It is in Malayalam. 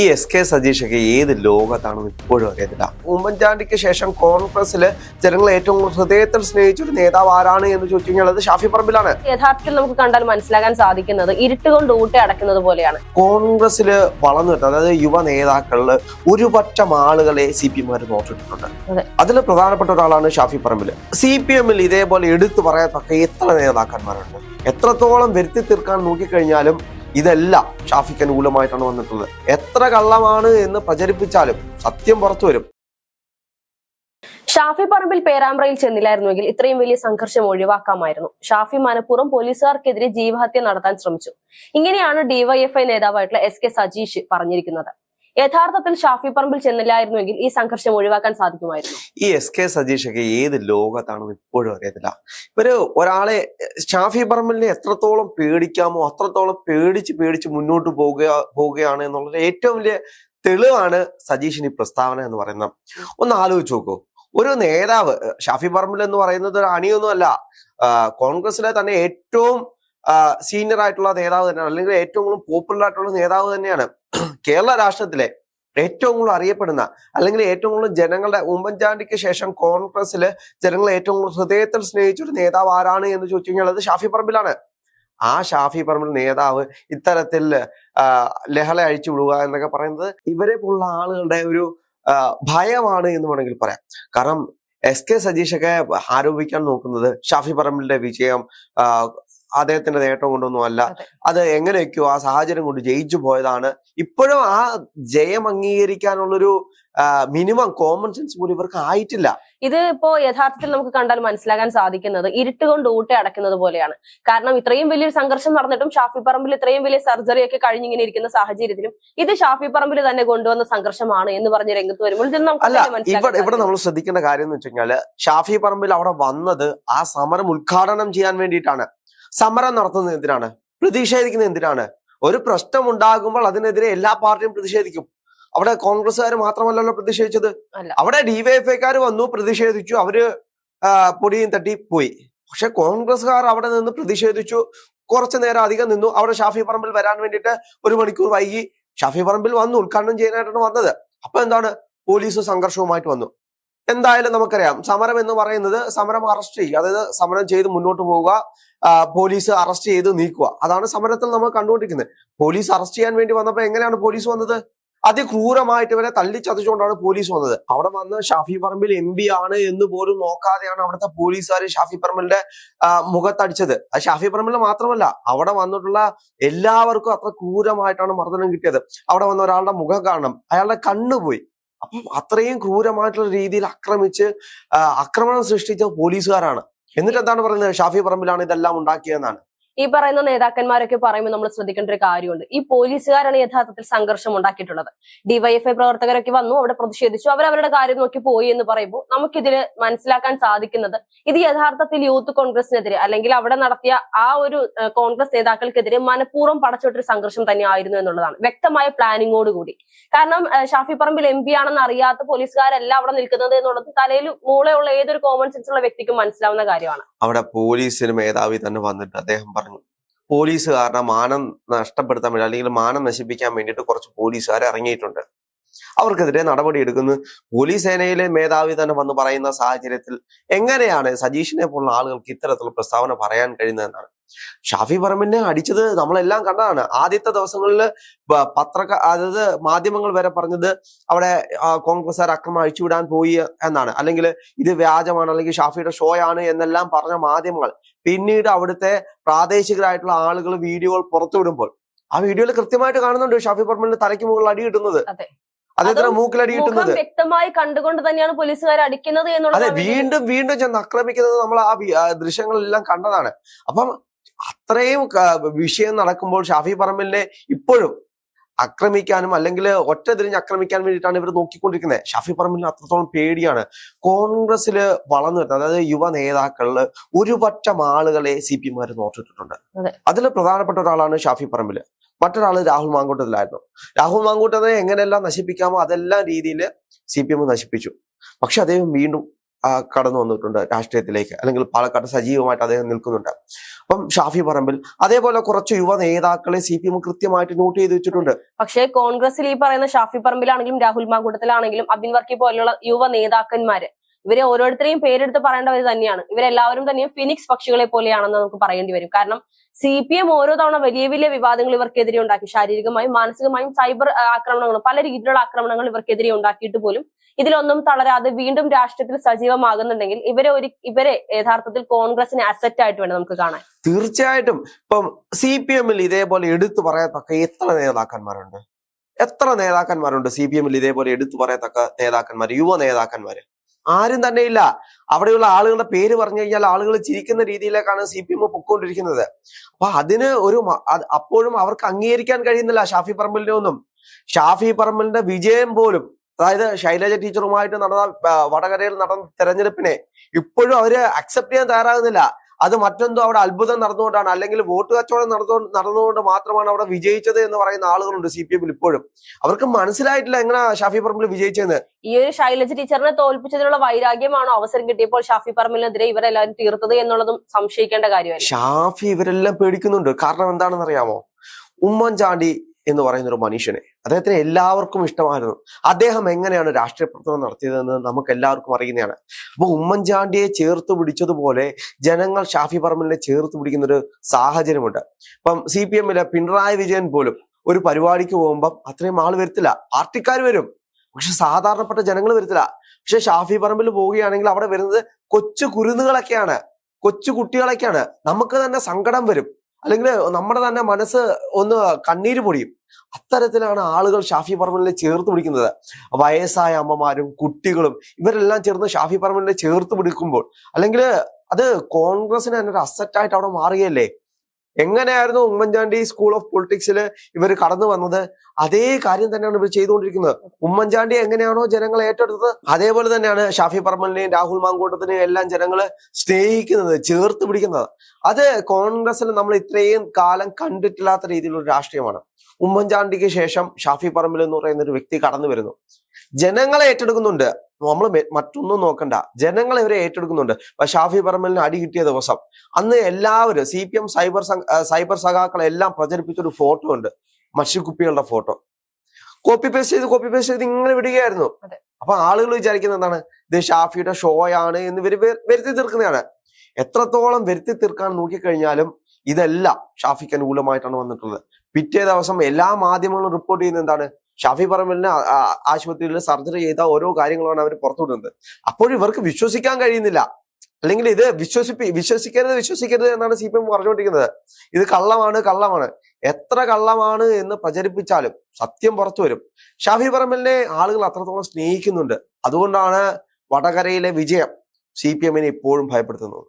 ഈ എസ് കെ സതീഷൊക്കെ ഏത് ലോകത്താണെന്ന് ഇപ്പോഴും അറിയത്തില്ല. ഉമ്മൻചാണ്ടിക്ക് ശേഷം കോൺഗ്രസ്സിൽ ജനങ്ങൾ ഏറ്റവും കൂടുതൽ ഹൃദയത്തിൽ സ്നേഹിച്ച ഒരു നേതാവ് ആരാണ് എന്ന് ചോദിച്ചു കഴിഞ്ഞാൽ അത് ഷാഫി പറമ്പിലാണ്. യഥാർത്ഥത്തിൽ നമുക്ക് കണ്ടാൽ മനസ്സിലാക്കാൻ സാധിക്കുന്നത് ഇരുട്ട് കൊണ്ട് ഊട്ടി അടക്കുന്നത് പോലെയാണ്. കോൺഗ്രസിൽ വളർന്നു വരുന്നത് അതായത് യുവ നേതാക്കളിൽ ഒരു പറ്റം ആളുകളെ സി പി എമ്മാർ നോട്ടിട്ടുണ്ട് അതെ. അതിൽ പ്രധാനപ്പെട്ട ഒരാളാണ് ഷാഫി പറമ്പിൽ. സി പി എമ്മിൽ ഇതേപോലെ എടുത്തു പറയത്തക്ക എത്ര നേതാക്കന്മാരുണ്ട്? എത്രത്തോളം വരുത്തി തീർക്കാൻ നോക്കിക്കഴിഞ്ഞാലും ഇതെല്ലാം ഷാഫിക്ക് അനുകൂലമായിട്ടാണ് വന്നിട്ടുള്ളത്. എത്ര കള്ളമാണ് എന്ന് പ്രചരിപ്പിച്ചാലും സത്യം പുറത്തു വരും. ഷാഫി പറമ്പിൽ പേരാമ്പ്രയിൽ ചെന്നില്ലായിരുന്നുവെങ്കിൽ ഇത്രയും വലിയ സംഘർഷം ഒഴിവാക്കാമായിരുന്നു. ഷാഫി മനഃപൂർവം പോലീസുകാർക്കെതിരെ ജീവഹത്യ നടത്താൻ ശ്രമിച്ചു. ഇങ്ങനെയാണ് ഡിവൈഎഫ്ഐ നേതാവായിട്ടുള്ള എസ് കെ സജീഷ് പറഞ്ഞിരിക്കുന്നത്. യഥാർത്ഥത്തിൽ ഷാഫി പറമ്പിൽ ചെന്നില്ലായിരുന്നുവെങ്കിൽ ഈ സംഘർഷം ഒഴിവാക്കാൻ സാധിക്കുമായിരുന്നു. ഈ എസ് കെ സതീഷൊക്കെ ഏത് ലോകത്താണെന്ന് ഇപ്പോഴും അറിയത്തില്ല. ഇവർ ഒരാളെ ഷാഫി പറമ്പിലിനെ എത്രത്തോളം പേടിക്കാമോ അത്രത്തോളം പേടിച്ച് പേടിച്ച് മുന്നോട്ട് പോകുക പോവുകയാണ് എന്നുള്ളത് ഏറ്റവും വലിയ തെളിവാണ് സജീഷിന് പ്രസ്താവന എന്ന് പറയുന്നത്. ഒന്ന് ആലോചിച്ച് നോക്കൂ. ഒരു നേതാവ് ഷാഫി പറമ്പിൽ എന്ന് പറയുന്നത് ഒരു അണിയൊന്നുമല്ല. കോൺഗ്രസിലെ തന്നെ ഏറ്റവും സീനിയർ ആയിട്ടുള്ള നേതാവ് തന്നെയാണ്. അല്ലെങ്കിൽ ഏറ്റവും കൂടുതൽ പോപ്പുലർ ആയിട്ടുള്ള നേതാവ് തന്നെയാണ്. കേരള രാഷ്ട്രത്തിലെ ഏറ്റവും കൂടുതൽ അറിയപ്പെടുന്ന അല്ലെങ്കിൽ ഏറ്റവും കൂടുതൽ ജനങ്ങളുടെ ഉമ്മൻചാണ്ടിക്ക് ശേഷം കോൺഗ്രസ്സിൽ ജനങ്ങൾ ഏറ്റവും കൂടുതൽ ഹൃദയത്തിൽ സ്നേഹിച്ച ഒരു നേതാവ് ആരാണ് എന്ന് ചോദിച്ചു കഴിഞ്ഞാൽ അത് ഷാഫി പറമ്പിലാണ്. ആ ഷാഫി പറമ്പിൽ നേതാവ് ഇത്തരത്തിൽ ലഹള അഴിച്ചു വിടുക എന്നൊക്കെ പറയുന്നത് ഇവരെ പോലുള്ള ആളുകളുടെ ഒരു ഭയമാണ് എന്ന് വേണമെങ്കിൽ പറയാം. കാരണം എസ് കെ സജീഷൊക്കെ ആരോപിക്കാൻ നോക്കുന്നത് ഷാഫി പറമ്പിലിന്റെ വിജയം അദ്ദേഹത്തിന്റെ നേട്ടം കൊണ്ടൊന്നും അല്ല. അത്. എങ്ങനെയൊക്കെയോ ആ സാഹചര്യം കൊണ്ട് ജയിച്ചു പോയതാണ്. ഇപ്പോഴും ആ ജയം അംഗീകരിക്കാനുള്ളൊരു മിനിമം കോമൺ സെൻസ് പോലും ഇവർക്ക് ആയിട്ടില്ല. ഇത് ഇപ്പോ യഥാർത്ഥത്തിൽ നമുക്ക് കണ്ടാൽ മനസ്സിലാക്കാൻ സാധിക്കുന്നത് ഇരുട്ടുകൊണ്ട് കൊണ്ട് അടക്കുന്നത് അടയ്ക്കുന്നത് പോലെയാണ്. കാരണം ഇത്രയും വലിയൊരു സംഘർഷം നടന്നിട്ടും ഷാഫി പറമ്പിൽ ഇത്രയും വലിയ സർജറി ഒക്കെ കഴിഞ്ഞിങ്ങനെ ഇരിക്കുന്ന സാഹചര്യത്തിലും ഇത് ഷാഫി പറമ്പിൽ തന്നെ കൊണ്ടുവന്ന സംഘർഷമാണ് എന്ന് പറഞ്ഞ് രംഗത്ത് വരുമ്പോൾ നമുക്ക് മനസ്സിലാക്കാൻ ഇവിടെ ഇവിടെ നമ്മൾ ശ്രദ്ധിക്കേണ്ട കാര്യം എന്ന് വെച്ച് കഴിഞ്ഞാൽ ഷാഫി പറമ്പിൽ അവിടെ വന്നത് ആ സമരം ഉദ്ഘാടനം ചെയ്യാൻ വേണ്ടിയിട്ടാണ്. സമരം നടത്തുന്നത് എന്തിനാണ്? പ്രതിഷേധിക്കുന്നത് എന്തിനാണ്? ഒരു പ്രശ്നം ഉണ്ടാകുമ്പോൾ അതിനെതിരെ എല്ലാ പാർട്ടിയും പ്രതിഷേധിക്കും. അവിടെ കോൺഗ്രസ്സുകാർ മാത്രമല്ലല്ലോ പ്രതിഷേധിച്ചത്. അവിടെ ഡിവൈഎഫ്ഐക്കാർ വന്നു പ്രതിഷേധിച്ചു അവർ പൊടിയും തട്ടി പോയി. പക്ഷെ കോൺഗ്രസ്സുകാർ അവിടെ നിന്ന് പ്രതിഷേധിച്ചു. കുറച്ചു നേരം അധികം നിന്നു. അവിടെ ഷാഫി പറമ്പിൽ വരാൻ വേണ്ടിയിട്ട് ഒരു മണിക്കൂർ വൈകി. ഷാഫി പറമ്പിൽ വന്നു ഉദ്ഘാടനം ചെയ്യാനായിട്ടാണ് വന്നത്. അപ്പൊ എന്താണ്? പോലീസ് സംഘർഷവുമായിട്ട് വന്നു. എന്തായാലും നമുക്കറിയാം. സമരം എന്ന് പറയുന്നത് സമരം അറസ്റ്റ് ചെയ്യുക. അതായത് സമരം ചെയ്ത് മുന്നോട്ട് പോവുക. പോലീസ് അറസ്റ്റ് ചെയ്ത് നീക്കുക. അതാണ് സമരത്തിൽ നമ്മൾ കണ്ടുകൊണ്ടിരിക്കുന്നത്. പോലീസ് അറസ്റ്റ് ചെയ്യാൻ വേണ്ടി വന്നപ്പോൾ എങ്ങനെയാണ് പോലീസ് വന്നത്? അതിക്രൂരമായിട്ട് ഇവരെ തല്ലിച്ചതച്ചുകൊണ്ടാണ് പോലീസ് വന്നത്. അവിടെ വന്ന് ഷാഫി പറമ്പിൽ എം പി ആണ് എന്ന് പോലും നോക്കാതെയാണ് അവിടുത്തെ പോലീസുകാർ ഷാഫി പറമ്പിലിന്റെ മുഖത്തടിച്ചത്. അത് ഷാഫി പറമ്പിൽ മാത്രമല്ല അവിടെ വന്നിട്ടുള്ള എല്ലാവർക്കും അത്ര ക്രൂരമായിട്ടാണ് മർദ്ദനം കിട്ടിയത്. അവിടെ വന്ന ഒരാളുടെ മുഖം കാണണം. അയാളുടെ കണ്ണ് പോയി. അപ്പം അത്രയും ക്രൂരമായിട്ടുള്ള രീതിയിൽ ആക്രമിച്ച് ആക്രമണം സൃഷ്ടിച്ച പോലീസുകാരാണ്. എന്നിട്ട് എന്താണ് പറയുന്നത്? ഷാഫി പറമ്പിലാണ് ഇതെല്ലാം ഉണ്ടാക്കിയതെന്നാണ്. ഈ പറയുന്ന നേതാക്കന്മാരൊക്കെ പറയുമ്പോൾ നമ്മൾ ശ്രദ്ധിക്കേണ്ട ഒരു കാര്യമുണ്ട്. ഈ പോലീസുകാരാണ് യഥാർത്ഥത്തിൽ സംഘർഷം ഉണ്ടാക്കിയിട്ടുള്ളത്. ഡിവൈഎഫ്ഐ പ്രവർത്തകരൊക്കെ വന്നു അവിടെ പ്രതിഷേധിച്ചു. അവർ അവരുടെ കാര്യം നോക്കി പോയി എന്ന് പറയുമ്പോൾ നമുക്കിതിൽ മനസ്സിലാക്കാൻ സാധിക്കുന്നത് ഇത് യഥാർത്ഥത്തിൽ യൂത്ത് കോൺഗ്രസിനെതിരെ അല്ലെങ്കിൽ അവിടെ നടത്തിയ ആ ഒരു കോൺഗ്രസ് നേതാക്കൾക്കെതിരെ മനഃപൂർവം പടച്ചോട്ടൊരു സംഘർഷം തന്നെ ആയിരുന്നു എന്നുള്ളതാണ്. വ്യക്തമായ പ്ലാനിങ്ങോട് കൂടി. കാരണം ഷാഫി പറമ്പിൽ എം പി ആണെന്ന് അറിയാത്ത പോലീസുകാരല്ല അവിടെ നിൽക്കുന്നത് എന്നുള്ളത് തലയിൽ മൂളയുള്ള ഏതൊരു കോമൺ സെൻസ് ഉള്ള വ്യക്തിക്കും മനസ്സിലാവുന്ന കാര്യമാണ്. അവിടെ പോലീസിന് മേധാവി തന്നെ വന്നിട്ട് അദ്ദേഹം പറഞ്ഞു പോലീസുകാരുടെ മാനം നഷ്ടപ്പെടുത്താൻ വേണ്ടി അല്ലെങ്കിൽ മാനം നശിപ്പിക്കാൻ വേണ്ടിയിട്ട് കുറച്ച് പോലീസുകാർ ഇറങ്ങിയിട്ടുണ്ട്. അവർക്കെതിരെ നടപടി എടുക്കുന്നു. പോലീസ് സേനയിലെ മേധാവി തന്നെ വന്ന് പറയുന്ന സാഹചര്യത്തിൽ എങ്ങനെയാണ് സജീഷിനെ പോലുള്ള ആളുകൾക്ക് ഇത്തരത്തിലുള്ള പ്രസ്താവന പറയാൻ കഴിയുന്നതെന്നാണ്. ഷാഫി പറമ്പിനെ അടിച്ചത് നമ്മളെല്ലാം കണ്ടതാണ്. ആദ്യത്തെ ദിവസങ്ങളിൽ പത്ര അതായത് മാധ്യമങ്ങൾ വരെ പറഞ്ഞത് അവിടെ കോൺഗ്രസ്സുകാർ അക്രമം അഴിച്ചുവിടാൻ പോയി എന്നാണ്. അല്ലെങ്കിൽ ഇത് വ്യാജമാണ് അല്ലെങ്കിൽ ഷാഫിയുടെ ഷോ ആണ് എന്നെല്ലാം പറഞ്ഞ മാധ്യമങ്ങൾ പിന്നീട് അവിടുത്തെ പ്രാദേശികരായിട്ടുള്ള ആളുകൾ വീഡിയോകൾ പുറത്തുവിടുമ്പോൾ. ആ വീഡിയോയിൽ കൃത്യമായിട്ട് കാണുന്നുണ്ട് ഷാഫി പറമ്പിന്റെ തലയ്ക്ക് മുകളിൽ അടി കിട്ടുന്നത്. അതെ. അടി മുഖം കിട്ടുന്നത് വ്യക്തമായി കണ്ടുകൊണ്ട് തന്നെയാണ് പോലീസുകാർ അടിക്കുന്നത് അതെ എന്നുള്ളത് വീണ്ടും വീണ്ടും ചെന്ന് ആക്രമിക്കുന്നത് നമ്മൾ ആ ദൃശ്യങ്ങളെല്ലാം കണ്ടതാണ് അപ്പം അത്രയും വിഷയം നടക്കുമ്പോൾ ഷാഫി പറമ്പലിനെ ഇപ്പോഴും ആക്രമിക്കാനും അല്ലെങ്കിൽ ഒറ്റ തിരിഞ്ഞ് ആക്രമിക്കാൻ വേണ്ടിയിട്ടാണ് ഇവർ നോക്കിക്കൊണ്ടിരിക്കുന്നത്. ഷാഫി പറമ്പിൽ അത്രത്തോളം പേടിയാണ്. കോൺഗ്രസ്സിൽ വളർന്നു വരുന്നത് അതായത് യുവ നേതാക്കളിൽ ഒരു പറ്റം ആളുകളെ സി പി എമാർ നോട്ടിട്ടിട്ടുണ്ട് അതിൽ പ്രധാനപ്പെട്ട ഒരാളാണ് ഷാഫി പറമ്പിൽ മറ്റൊരാൾ രാഹുൽ മാങ്കൂട്ടത്തിലായിരുന്നു. രാഹുൽ മാങ്കൂട്ടത്തിനെ എങ്ങനെയെല്ലാം നശിപ്പിക്കാമോ അതെല്ലാം രീതിയിൽ സി പി എം നശിപ്പിച്ചു. പക്ഷെ അദ്ദേഹം വീണ്ടും കടന്നു വന്നിട്ടുണ്ട് രാഷ്ട്രീയത്തിലേക്ക് അല്ലെങ്കിൽ പാലക്കാട് സജീവമായിട്ട് അദ്ദേഹം നിൽക്കുന്നുണ്ട്. അപ്പം ഷാഫി പറമ്പിൽ അതേപോലെ കുറച്ച് യുവ നേതാക്കളെ സി പി എം കൃത്യമായിട്ട് നോട്ട് ചെയ്ത് വെച്ചിട്ടുണ്ട്. പക്ഷേ കോൺഗ്രസിൽ ഈ പറയുന്ന ഷാഫി പറമ്പിലാണെങ്കിലും രാഹുൽ മാങ്കൂട്ടത്തിലാണെങ്കിലും അബിൻ വർക്കി പോലുള്ള യുവ നേതാക്കന്മാര് ഇവരെ ഓരോരുത്തരെയും പേരെടുത്ത് പറയേണ്ടവർ തന്നെയാണ്. ഇവരെല്ലാവരും തന്നെ ഫിനിക്സ് പക്ഷികളെ പോലെയാണെന്ന് നമുക്ക് പറയേണ്ടി വരും. കാരണം സി പി എം ഓരോ തവണ വലിയ വലിയ വിവാദങ്ങൾ ഇവർക്കെതിരെ ഉണ്ടാക്കി. ശാരീരികമായും മാനസികമായും സൈബർ ആക്രമണങ്ങളും പല രീതിയിലുള്ള ആക്രമണങ്ങൾ ഇവർക്കെതിരെ ഉണ്ടാക്കിയിട്ട് പോലും ഇതിലൊന്നും തളരാതെ വീണ്ടും രാഷ്ട്രീയത്തിൽ സജീവമാകുന്നുണ്ടെങ്കിൽ ഇവരെ ഒരു ഇവരെ യഥാർത്ഥത്തിൽ കോൺഗ്രസിന് അസറ്റ് ആയിട്ട് വേണം നമുക്ക് കാണാൻ. തീർച്ചയായിട്ടും. ഇപ്പം സി പി എമ്മിൽ ഇതേപോലെ എടുത്തു പറയത്തക്ക എത്ര നേതാക്കന്മാരുണ്ട്? എത്ര നേതാക്കന്മാരുണ്ട് സി പി എമ്മിൽ ഇതേപോലെ എടുത്തു പറയത്തക്ക നേതാക്കന്മാർ യുവ നേതാക്കന്മാര്? ആരും തന്നെ ഇല്ല. അവിടെയുള്ള ആളുകളുടെ പേര് പറഞ്ഞു കഴിഞ്ഞാൽ ആളുകൾ ചിരിക്കുന്ന രീതിയിലേക്കാണ് സി പി എം പൊക്കോണ്ടിരിക്കുന്നത് അപ്പൊ അതിന് ഒരു അപ്പോഴും അവർക്ക് അംഗീകരിക്കാൻ കഴിയുന്നില്ല ഷാഫി പറമ്പലിനെ ഒന്നും. ഷാഫി പറമ്പലിന്റെ വിജയം പോലും അതായത് ശൈലജ ടീച്ചറുമായിട്ട് നടന്ന വടകരയിൽ നടന്ന തെരഞ്ഞെടുപ്പിനെ ഇപ്പോഴും അവർ അക്സെപ്റ്റ് ചെയ്യാൻ തയ്യാറാകുന്നില്ല. അത് മറ്റെന്തോ അവിടെ അത്ഭുതം നടന്നുകൊണ്ടാണ്. അല്ലെങ്കിൽ വോട്ട് കച്ചവടം നടന്നു നടന്നുകൊണ്ട് മാത്രമാണ് അവിടെ വിജയിച്ചത് എന്ന് പറയുന്ന ആളുകളുണ്ട് സി പി എമ്മിൽ ഇപ്പോഴും. അവർക്ക് മനസ്സിലായിട്ടില്ല എങ്ങനെ ഷാഫി പറമ്പിൽ വിജയിച്ചെന്ന്. ഈ ഒരു ശൈലജ ടീച്ചറിനെ തോൽപ്പിച്ചതിനുള്ള വൈരാഗ്യമാണോ അവസരം കിട്ടിയപ്പോൾ ഷാഫി പറമ്പിലിനെതിരെ ഇവരെല്ലാവരും തീർത്തത് എന്നുള്ളതും സംശയിക്കേണ്ട കാര്യമാണ് ഷാഫി ഇവരെല്ലാം പേടിക്കുന്നുണ്ട്. കാരണം എന്താണെന്ന് അറിയാമോ ഉമ്മൻചാണ്ടി എന്ന് പറയുന്ന ഒരു മനുഷ്യനെ. അദ്ദേഹത്തിന് എല്ലാവർക്കും ഇഷ്ടമായിരുന്നു. അദ്ദേഹം എങ്ങനെയാണ് രാഷ്ട്രീയ പ്രവർത്തനം നടത്തിയതെന്ന് നമുക്ക് എല്ലാവർക്കും അറിയുന്നതാണ്. അപ്പൊ ഉമ്മൻചാണ്ടിയെ ചേർത്ത് പിടിച്ചതുപോലെ ജനങ്ങൾ ഷാഫി പറമ്പലിനെ ചേർത്ത് പിടിക്കുന്ന ഒരു സാഹചര്യമുണ്ട്. ഇപ്പം സി പി എമ്മിലെ പിണറായി വിജയൻ പോലും ഒരു പരിപാടിക്ക് പോകുമ്പം അത്രയും ആൾ വരത്തില്ല. പാർട്ടിക്കാർ വരും. പക്ഷെ സാധാരണപ്പെട്ട ജനങ്ങൾ വരത്തില്ല. പക്ഷെ ഷാഫി പറമ്പിൽ പോവുകയാണെങ്കിൽ അവിടെ വരുന്നത് കൊച്ചു കുരുന്നുകളൊക്കെയാണ്. കൊച്ചു കുട്ടികളൊക്കെയാണ്. നമുക്ക് തന്നെ സങ്കടം വരും. അല്ലെങ്കിൽ നമ്മുടെ തന്നെ മനസ്സ് ഒന്ന് കണ്ണീര് പൊടിയും. അത്തരത്തിലാണ് ആളുകൾ ഷാഫി പറമ്പലിനെ ചേർത്ത് പിടിക്കുന്നത്. വയസ്സായ അമ്മമാരും കുട്ടികളും ഇവരെല്ലാം ചേർന്ന് ഷാഫി പറമ്പലിനെ ചേർത്ത് പിടിക്കുമ്പോൾ അല്ലെങ്കിൽ അത് കോൺഗ്രസിന് തന്നെ ഒരു അസറ്റായിട്ട് അവിടെ മാറുകയല്ലേ? എങ്ങനെയായിരുന്നു ഉമ്മൻചാണ്ടി സ്കൂൾ ഓഫ് പൊളിറ്റിക്സിൽ ഇവർ കടന്നു വന്നത്? അതേ കാര്യം തന്നെയാണ് ഇവർ ചെയ്തുകൊണ്ടിരിക്കുന്നത്. ഉമ്മൻചാണ്ടി എങ്ങനെയാണോ ജനങ്ങൾ ഏറ്റെടുത്തത്? അതേപോലെ തന്നെയാണ് ഷാഫി പറമ്പലിനെയും രാഹുൽ മാങ്കൂട്ടത്തിനെയും എല്ലാം ജനങ്ങൾ സ്നേഹിക്കുന്നത് ചേർത്ത് പിടിക്കുന്നത്. അത് കോൺഗ്രസിൽ നമ്മൾ ഇത്രയും കാലം കണ്ടിട്ടില്ലാത്ത രീതിയിലുള്ള രാഷ്ട്രീയമാണ്. ഉമ്മൻചാണ്ടിക്ക് ശേഷം ഷാഫി പറമ്പിൽ എന്ന് പറയുന്ന ഒരു വ്യക്തി കടന്നു വരുന്നു. ജനങ്ങളെ ഏറ്റെടുക്കുന്നുണ്ട്. നമ്മൾ മറ്റൊന്നും നോക്കണ്ട. ജനങ്ങളെ ഇവരെ ഏറ്റെടുക്കുന്നുണ്ട്. ഷാഫി പറമ്പലിന് അടി കിട്ടിയ ദിവസം അന്ന് എല്ലാവരും C P M cyber cyber സഖാക്കളെല്ലാം പ്രചരിപ്പിച്ചൊരു ഫോട്ടോ ഉണ്ട്. മഷിക്കുപ്പികളുടെ ഫോട്ടോ. കോപ്പി പേസ്റ്റ് ചെയ്ത് കോപ്പി പേസ്റ്റ് ചെയ്ത് ഇങ്ങനെ വിടുകയായിരുന്നു. അപ്പൊ ആളുകൾ വിചാരിക്കുന്നത് എന്താണ്? ഇത് ഷാഫിയുടെ ഷോയാണ് എന്ന് ഇവർ വരുത്തി തീർക്കുന്നതാണ്. എത്രത്തോളം വരുത്തി തീർക്കാൻ നോക്കിക്കഴിഞ്ഞാലും ഇതെല്ലാം ഷാഫിക്ക് അനുകൂലമായിട്ടാണ് വന്നിട്ടുള്ളത്. പിറ്റേ ദിവസം എല്ലാ മാധ്യമങ്ങളും റിപ്പോർട്ട് ചെയ്യുന്നത് എന്താണ്? ഷാഫി പറമ്പലിന് ആശുപത്രിയിൽ സർജറി ചെയ്ത ഓരോ കാര്യങ്ങളാണ് അവർ പുറത്തുവിടുന്നത്. അപ്പോൾ ഇവർക്ക് വിശ്വസിക്കാൻ കഴിയുന്നില്ല. അല്ലെങ്കിൽ ഇത് വിശ്വസിപ്പി വിശ്വസിക്കരുത് വിശ്വസിക്കരുത് എന്നാണ് സി പി എം പറഞ്ഞുകൊണ്ടിരിക്കുന്നത്. ഇത് കള്ളമാണ് കള്ളമാണ്. എത്ര കള്ളമാണ് എന്ന് പ്രചരിപ്പിച്ചാലും സത്യം പുറത്തു വരും. ഷാഫി പറമ്പലിനെ ആളുകൾ അത്രത്തോളം സ്നേഹിക്കുന്നുണ്ട്. അതുകൊണ്ടാണ് വടകരയിലെ വിജയം സി പി എമ്മിനെ ഇപ്പോഴും ഭയപ്പെടുത്തുന്നത്.